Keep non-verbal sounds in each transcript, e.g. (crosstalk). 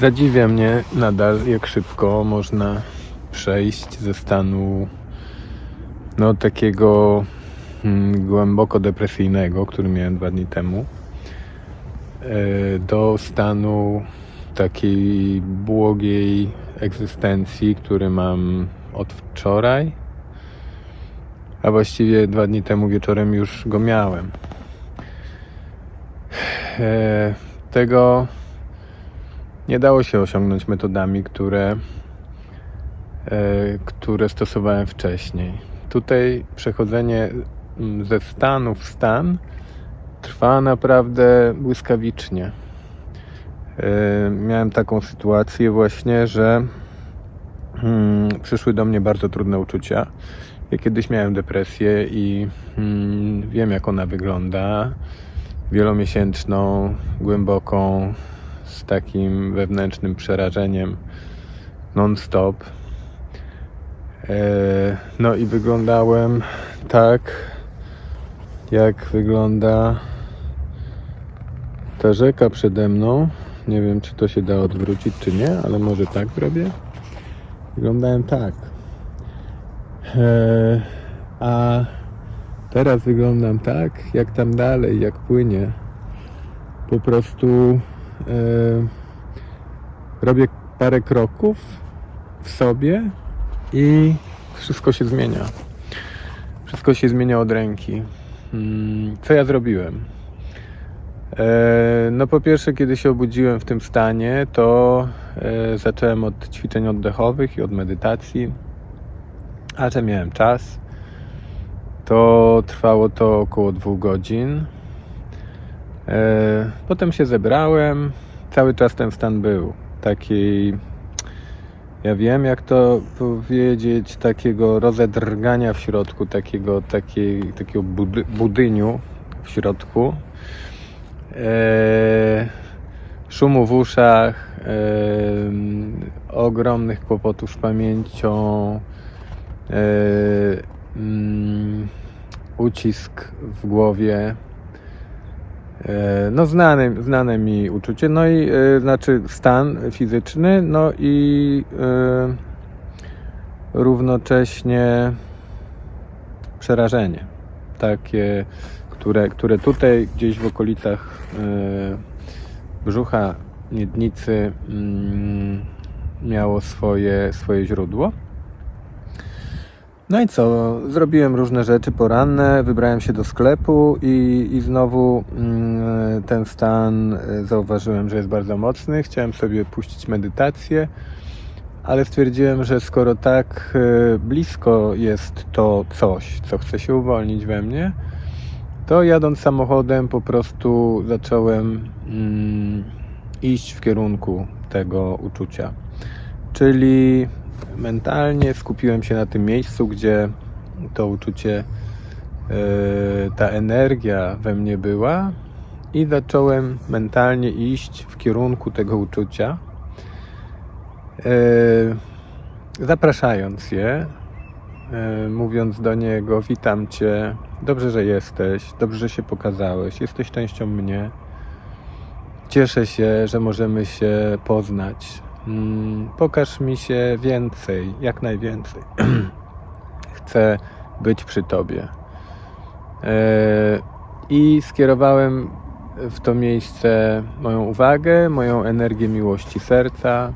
Zadziwia mnie nadal, jak szybko można przejść ze stanu no takiego mm, głęboko depresyjnego, który miałem dwa dni temu, e, do stanu takiej błogiej egzystencji, który mam od wczoraj, a właściwie dwa dni temu wieczorem już go miałem. E, Tego nie dało się osiągnąć metodami, które, e, które stosowałem wcześniej. Tutaj przechodzenie mm, ze stanu w stan trwa naprawdę błyskawicznie. E, Miałem taką sytuację właśnie, że mm, przyszły do mnie bardzo trudne uczucia. Ja kiedyś miałem depresję i mm, wiem jak ona wygląda. Wielomiesięczną, głęboką, z takim wewnętrznym przerażeniem non-stop. E, No i wyglądałem tak, jak wygląda ta rzeka przede mną. Nie wiem, czy to się da odwrócić, czy nie, ale może tak zrobię. Wyglądałem tak. E, A teraz wyglądam tak, jak tam dalej, jak płynie. Po prostu robię parę kroków w sobie i wszystko się zmienia. Wszystko się zmienia od ręki. Mm, Co ja zrobiłem? E, No po pierwsze, kiedy się obudziłem w tym stanie, to e, zacząłem od ćwiczeń oddechowych i od medytacji. A że miałem czas, to trwało to około dwóch godzin. E, Potem się zebrałem. Cały czas ten stan był. Takiej, ja wiem jak to powiedzieć, takiego rozedrgania w środku, takiego, takiej, takiego budy, budyniu w środku. E, szumu w uszach, e, ogromnych kłopotów z pamięcią, mm, ucisk w głowie. E, No, znane, znane mi uczucie, no i e, znaczy stan fizyczny, no i e, równocześnie przerażenie. Takie, które, które tutaj gdzieś w okolicach brzucha, miednicy mm, miało swoje, swoje źródło. No i co? Zrobiłem różne rzeczy poranne, wybrałem się do sklepu i, i znowu mm, ten stan e, zauważyłem, że jest bardzo mocny. Chciałem sobie puścić medytację, ale stwierdziłem, że skoro tak e, blisko jest to coś, co chce się uwolnić we mnie, to jadąc samochodem po prostu zacząłem mm, iść w kierunku tego uczucia. Czyli mentalnie skupiłem się na tym miejscu, gdzie to uczucie, e, ta energia we mnie była i zacząłem mentalnie iść w kierunku tego uczucia, e, zapraszając je, e, mówiąc do niego: Witam Cię, dobrze, że jesteś, dobrze, że się pokazałeś, jesteś częścią mnie. Cieszę się, że możemy się poznać. Mm, Pokaż mi się więcej, jak najwięcej. (clears throat) Chcę być przy Tobie. E, I skierowałem w to miejsce moją uwagę, moją energię miłości serca.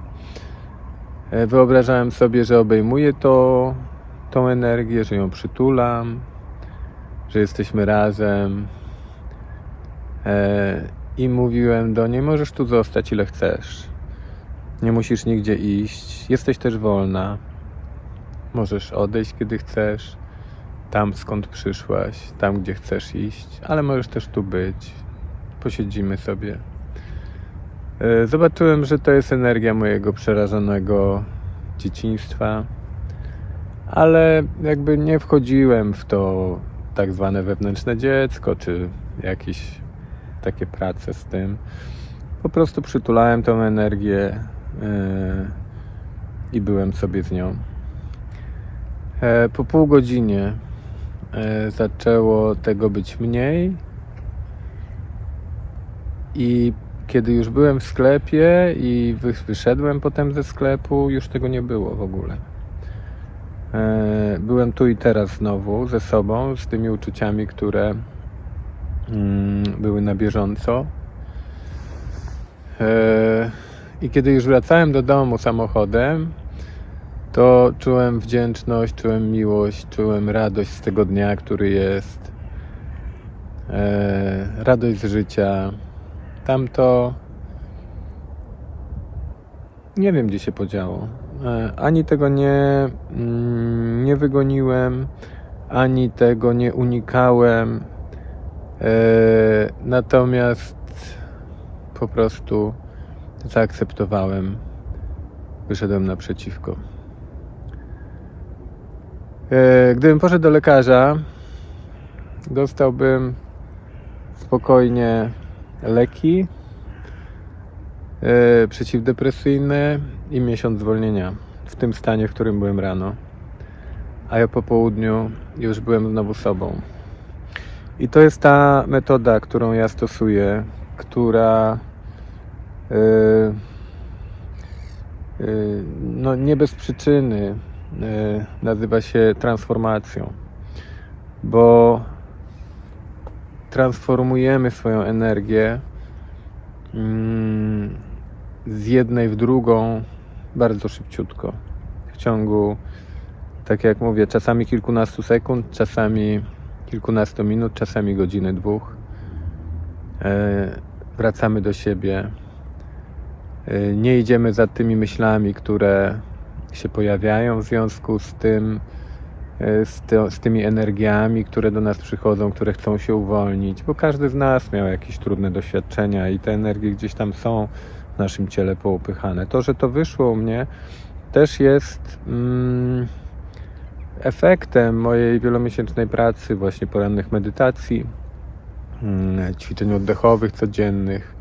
E, Wyobrażałem sobie, że obejmuję to, tą energię, że ją przytulam, że jesteśmy razem. E, I mówiłem do niej: Możesz tu zostać ile chcesz. Nie musisz nigdzie iść. Jesteś też wolna. Możesz odejść, kiedy chcesz. Tam, skąd przyszłaś, tam, gdzie chcesz iść, ale możesz też tu być. Posiedzimy sobie. E, Zobaczyłem, że to jest energia mojego przerażonego dzieciństwa, ale jakby nie wchodziłem w to tak zwane wewnętrzne dziecko, czy jakieś takie prace z tym. Po prostu przytulałem tą energię i byłem sobie z nią. E, Po pół godzinie e, zaczęło tego być mniej i kiedy już byłem w sklepie i wy- wyszedłem potem ze sklepu, już tego nie było w ogóle. E, Byłem tu i teraz znowu ze sobą, z tymi uczuciami, które mm, były na bieżąco. I kiedy już wracałem do domu samochodem, to czułem wdzięczność, czułem miłość, czułem radość z tego dnia, który jest. E, radość z życia. Tamto nie wiem, gdzie się podziało. E, ani tego nie, mm, nie wygoniłem, ani tego nie unikałem. E, natomiast po prostu zaakceptowałem, wyszedłem naprzeciwko. E, Gdybym poszedł do lekarza, dostałbym spokojnie leki e, przeciwdepresyjne i miesiąc zwolnienia w tym stanie, w którym byłem rano. A ja po południu już byłem znowu sobą. I to jest ta metoda, którą ja stosuję, która no nie bez przyczyny e, nazywa się transformacją, bo transformujemy swoją energię mm, z jednej w drugą bardzo szybciutko. W ciągu, tak jak mówię, czasami kilkunastu sekund, czasami kilkunastu minut, czasami godziny, dwóch. Wracamy do siebie. E, nie idziemy za tymi myślami, które się pojawiają w związku z tym, e, z, ty, z tymi energiami, które do nas przychodzą, które chcą się uwolnić, bo każdy z nas miał jakieś trudne doświadczenia i te energie gdzieś tam są w naszym ciele poupychane. To, że to wyszło u mnie, też jest mm, efektem mojej wielomiesięcznej pracy, właśnie porannych medytacji, mm, ćwiczeń oddechowych codziennych.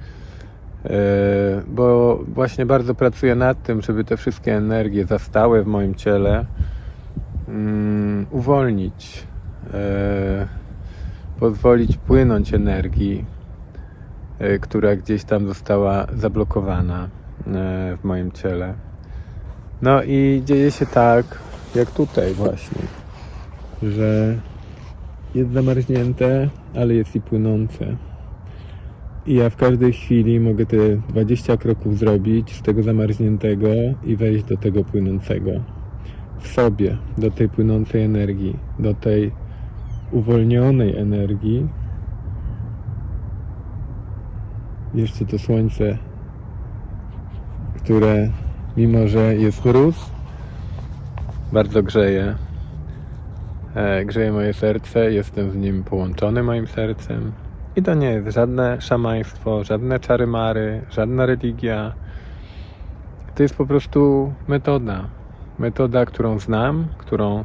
E, Bo właśnie bardzo pracuję nad tym, żeby te wszystkie energie zastałe w moim ciele mm, uwolnić, e, pozwolić płynąć energii, e, która gdzieś tam została zablokowana w moim ciele. No i dzieje się tak, jak tutaj właśnie, że jest zamarznięte, ale jest i płynące. I ja w każdej chwili mogę te 20 kroków zrobić z tego zamarzniętego i wejść do tego płynącego w sobie, do tej płynącej energii, do tej uwolnionej energii. Jeszcze to słońce, które mimo, że jest mróz, bardzo grzeje. E, grzeje moje serce, jestem z nim połączony moim sercem. I to nie jest żadne szamaństwo, żadne czary mary, żadna religia. To jest po prostu metoda. Metoda, którą znam, którą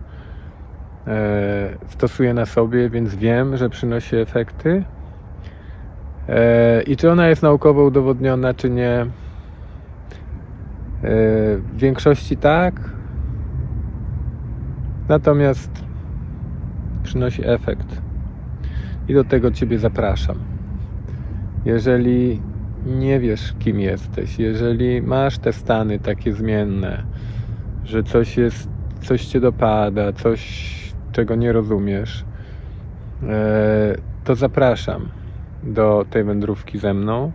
e, stosuję na sobie, więc wiem, że przynosi efekty. E, I czy ona jest naukowo udowodniona, czy nie? E, w większości tak. Natomiast przynosi efekt. I do tego Ciebie zapraszam. Jeżeli nie wiesz, kim jesteś, jeżeli masz te stany takie zmienne, że coś jest, coś Cię dopada, coś, czego nie rozumiesz, e, to zapraszam do tej wędrówki ze mną.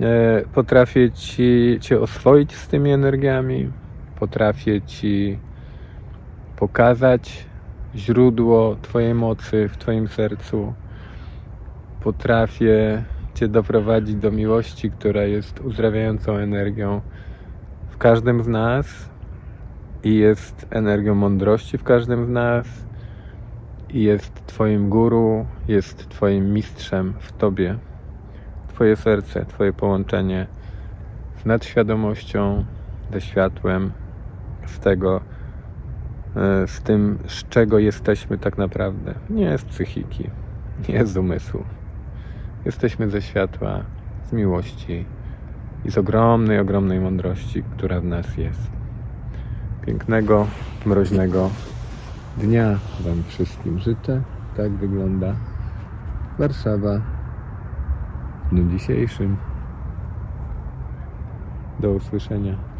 E, Potrafię ci, Cię oswoić z tymi energiami, potrafię Ci pokazać źródło Twojej mocy w Twoim sercu. Potrafię Cię doprowadzić do miłości, która jest uzdrawiającą energią w każdym z nas i jest energią mądrości w każdym z nas i jest Twoim guru, jest Twoim mistrzem w Tobie. Twoje serce, Twoje połączenie z nadświadomością, ze światłem, z tego, z tym, z czego jesteśmy tak naprawdę. Nie z psychiki, nie z umysłu. Jesteśmy ze światła, z miłości i z ogromnej, ogromnej mądrości, która w nas jest. Pięknego, mroźnego dnia Wam wszystkim życzę. Tak wygląda Warszawa dniu dzisiejszym. Do usłyszenia.